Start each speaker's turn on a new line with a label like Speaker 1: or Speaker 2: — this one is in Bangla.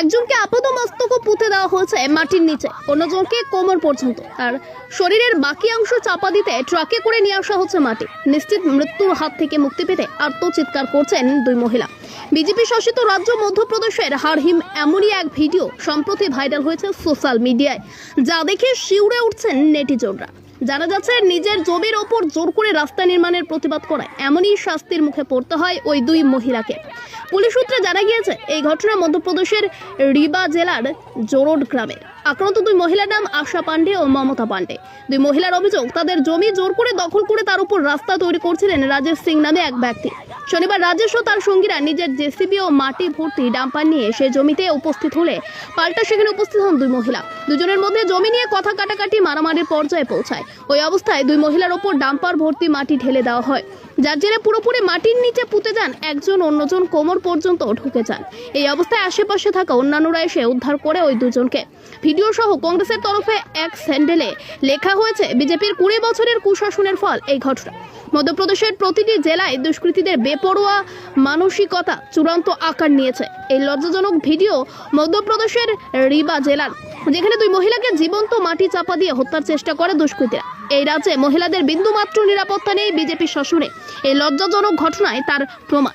Speaker 1: একজনকে আপাত মস্তক পুঁতে দেওয়া হয়েছে মাটির নিচে, অন্যজনকে কোমর পর্যন্ত। তার শরীরের বাকি অংশ চাপা দিতে ট্রাকে করে নিয়ে আসা হচ্ছে মাটি। নিশ্চিত মৃত্যুর হাত থেকে মুক্তি পেতে আত্মচিৎকার করছেন দুই মহিলা। বিজেপি শাসিত রাজ্য মধ্যপ্রদেশের হারহিম এমনই এক ভিডিও সম্প্রতি ভাইরাল হয়েছে সোশ্যাল মিডিয়ায়, যা দেখে শিউরে উঠছেন নেটিজনরা। জানা যাচ্ছে, নিজের জমির ওপর জোর করে রাস্তা নির্মাণের প্রতিবাদ করায়। এমনই শাস্তির মুখে পড়তে হয় ওই দুই মহিলাকে। পুলিশ সূত্রে জানা গিয়েছে, এই ঘটনা মধ্যপ্রদেশের রিবা জেলার জোরড গ্রামে। আক্রান্ত দুই মহিলার নাম আশা পান্ডে ও মমতা পান্ডে দুই মহিলার অভিযোগ, তাদের জমি জোর করে দখল করে তার উপর রাস্তা তৈরি করছিলেন রাজেশ সিং নামে এক ব্যক্তি। শনিবার রাজেশ ও তার সঙ্গীরা নিজের জেসিবি ও মাটি ভর্তি ডাম্পার নিয়ে সে জমিতে উপস্থিত হলে পাল্টা সেখানে উপস্থিত হন দুই মহিলা। দুজনের মধ্যে জমি নিয়ে কথা কাটাকাটি মারামারির পর্যায়ে পৌঁছায়। ওই অবস্থায় দুই মহিলার ওপর ডাম্পার ভর্তি মাটি ঢেলে দেওয়া হয়। যার জেরে পুরোপুরি মাটির নিচে পুঁতে যান একজন, অন্যজন কোমর পর্যন্ত ঢুকে যান। এই অবস্থায় আশেপাশে থাকা অন্যান্যরা এসে উদ্ধার করে ওই দুজনকে। ভিডিও সহ কংগ্রেসের তরফে এক স্যান্ডেলে লেখা হয়েছে, বিজেপির কুড়ি বছরের কুশাসনের ফল এই ঘটনা। মধ্যপ্রদেশের প্রতিটি জেলায় দুষ্কৃতীদের বেপরোয়া মানসিকতা চূড়ান্ত আকার নিয়েছে। এই লজ্জাজনক ভিডিও মধ্যপ্রদেশের রিবা জেলার যেখানে দুই মহিলাকে জীবন্ত মাটি চাপা দিয়ে হত্যার চেষ্টা করে দুষ্কৃতীরা। এই রাজ্যে মহিলাদের বিন্দুমাত্র নিরাপত্তা নেই বিজেপি শাসনে। এই লজ্জাজনক ঘটনায় তার প্রমাণ।